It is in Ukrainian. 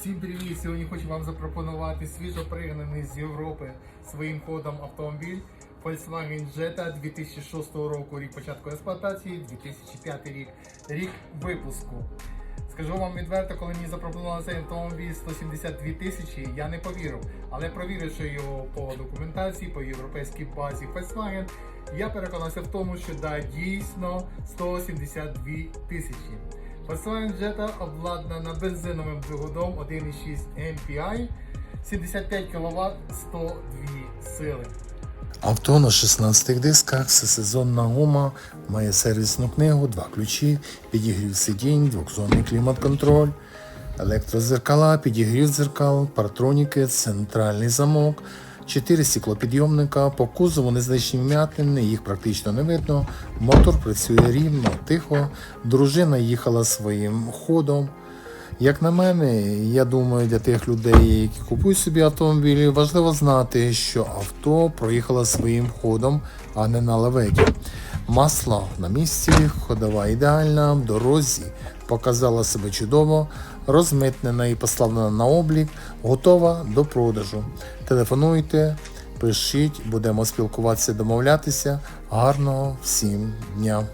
Всім привіт! Сьогодні хочу вам запропонувати свіжо пригнаний з Європи своїм ходом автомобіль Volkswagen Jetta 2006 року, рік початку експлуатації, 2005 рік, рік випуску. Скажу вам відверто, коли мені запропонували цей автомобіль 172 тисячі, я не повірив. Але провіривши його по документації, по європейській базі Volkswagen, я переконався в тому, що да, дійсно 172 тисячі. Volkswagen Jetta обладнана бензиновим двигуном 1.6 MPI, 75 кВт, 102 сили. Авто на 16 дисках, всесезонна гума, має сервісну книгу, два ключі, підігрів сидінь, двохзонний клімат-контроль, електрозеркала, підігрів дзеркал, партроніки, центральний замок, 4 стеклопідйомника, по кузову незначні вмятини, їх практично не видно. Мотор працює рівно, тихо, дружина їхала своїм ходом. Як на мене, я думаю, для тих людей, які купують собі автомобілі, важливо знати, що авто проїхало своїм ходом, а не на лаведі. Масло на місці, ходова ідеальна, в дорозі показала себе чудово, розмитнена і поставлена на облік, готова до продажу. Телефонуйте, пишіть, будемо спілкуватися, домовлятися. Гарного всім дня!